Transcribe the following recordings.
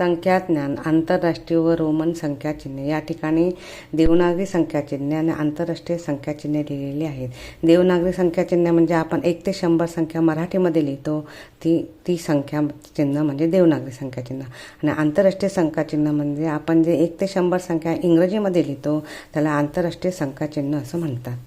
संख्याज्ञान आंतरराष्ट्रीय व रोमन संख्याचिन्हे या ठिकाणी देवनागरी संख्याचिन्हे आणि आंतरराष्ट्रीय संख्याचिन्हे लिहिलेली आहेत. देवनागरी संख्याचिन्ह म्हणजे आपण एक ते शंभर संख्या मराठीमध्ये लिहितो. ती ती संख्या चिन्ह म्हणजे देवनागरी संख्याचिन्ह आणि आंतरराष्ट्रीय संख्याचिन्ह म्हणजे आपण जे एक ते शंभर संख्या इंग्रजीमध्ये लिहितो त्याला आंतरराष्ट्रीय संख्याचिन्ह असं म्हणतात.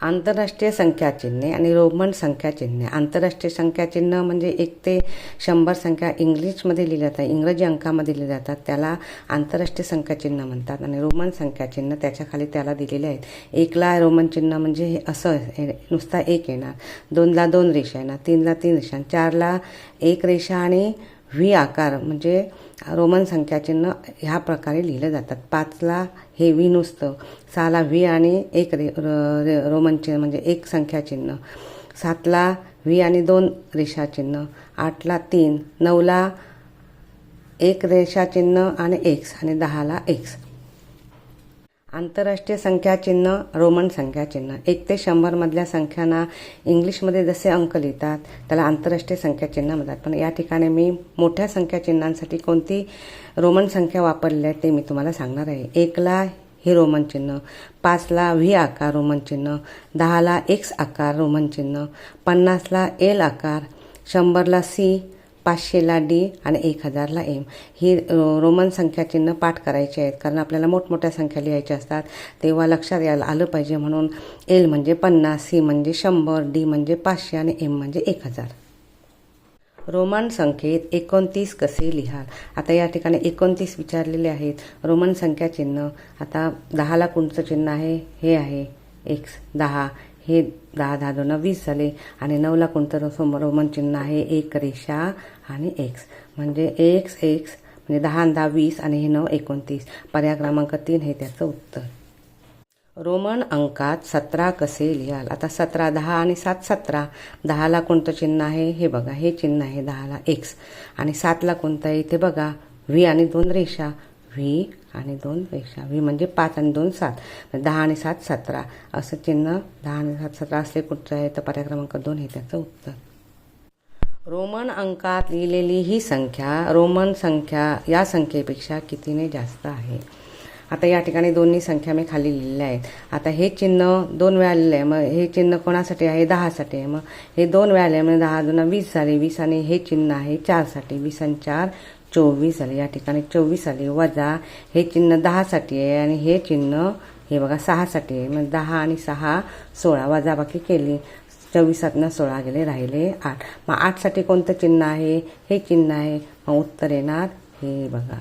आंतरराष्ट्रीय संख्याचिन्हे आणि रोमन संख्याचिन्हे आंतरराष्ट्रीय संख्याचिन्ह म्हणजे एक ते शंभर संख्या इंग्लिशमध्ये लिहिल्या जातात इंग्रजी अंकामध्ये लिहिल्या जातात. त्याला आंतरराष्ट्रीय संख्याचिन्ह म्हणतात आणि रोमन संख्याचिन्ह त्याच्याखाली त्याला दिलेले आहेत. एकला रोमन चिन्ह म्हणजे हे असं हे नुसता एक येणार. दोनला दोन रेषा येणार. तीनला तीन रेषा चारला एक रेषा आणि व्ही आकार म्हणजे रोमन संख्याचिन्ह ह्या प्रकारे लिहिलं जातात. पाचला हे व्ही नुसतं सहाला व्ही आणि एक रे रे- रोमन चिन्ह म्हणजे एक संख्याचिन्ह. सातला व्ही आणि दोन रेषाचिन्ह. आठला तीन नऊला एक रेषाचिन्ह आणि एक्स आणि दहाला एक्स आंतरराष्ट्रीय संख्याचिन्ह रोमन संख्याचिन्ह एक ते शंभरमधल्या संख्यांना इंग्लिशमध्ये जसे अंक लिहितात त्याला आंतरराष्ट्रीय संख्याचिन्ह म्हणतात. पण या ठिकाणी मी मोठ्या संख्याचिन्हांसाठी कोणती रोमन संख्या वापरली आहे ते मी तुम्हाला सांगणार आहे. एकला हे रोमन चिन्ह पाचला व्ही आकार रोमन चिन्ह दहाला एक्स आकार रोमन चिन्ह पन्नासला एल आकार शंभरला सी पाचशेला डी आणि एक हजारला एम ही रोमन संख्याचिन्ह पाठ करायची आहेत. कारण आपल्याला मोठमोठ्या संख्या लिहायच्या असतात. तेव्हा लक्षात यायला आलं पाहिजे म्हणून एल म्हणजे पन्नास सी म्हणजे शंभर डी म्हणजे पाचशे आणि एम म्हणजे एक हजार. रोमन संख्येत एकोणतीस कसे लिहाल? आता या ठिकाणी एकोणतीस विचारलेले आहेत. रोमन संख्या चिन्ह आता दहाला कोणतं चिन्ह आहे? हे आहे. एक्स दहा. हे दहा दहा दोन वीस झाले आणि नऊला कोणतं समोर रोमन चिन्ह आहे? एक रेषा आणि एक्स म्हणजे एक्स एक्स म्हणजे दहा दहा वीस आणि हे नऊ एकोणतीस. पर्याय क्रमांक तीन हे त्याचं उत्तर. रोमन अंकात सतरा कसे लिहाल? आता सतरा दहा आणि सात सतरा. दहाला कोणतं चिन्ह आहे? हे बघा हे चिन्ह आहे दहाला एक्स आणि सातला कोणतं आहे? ते बघा. व्ही आणि दोन रेषा. व्ही आणि दोन रेषा व्ही म्हणजे पाच आणि दोन सात. दहा आणि सात सतरा. असं चिन्ह दहा आणि सात सतरा असले कुठचं आहे तर पर्याय क्रमांक दोन हे त्याचं उत्तर. रोमन अंकात लिहिलेली ही संख्या रोमन संख्या या संख्येपेक्षा कितीने जास्त आहे? आता या ठिकाणी दोन्ही संख्या मी खाली लिहिलेल्या आहेत. आता हे चिन्ह दोन वेळा लिहिलं आहे मग हे चिन्ह कोणासाठी आहे? दहासाठी आहे. मग हे दोन वेळा आले म्हणजे दहा दोन वीस झाले. वीस आणि हे चिन्ह आहे चारसाठी. वीस आणि चार चोवीस आले या ठिकाणी चोवीस आले वजा हे चिन्ह दहासाठी आहे आणि हे चिन्ह हे बघा सहासाठी आहे. मग दहा आणि सहा सोळा. वजाबाकी केली. चोवीसातनं सोळा गेले राहिले आठ. मग आठसाठी कोणतं चिन्ह आहे? हे चिन्ह आहे. मग उत्तर येणार हे बघा.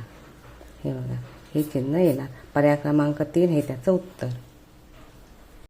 हे बघा. हे चिन्ह येणार. पर्याय क्रमांक तीन हे त्याचं उत्तर.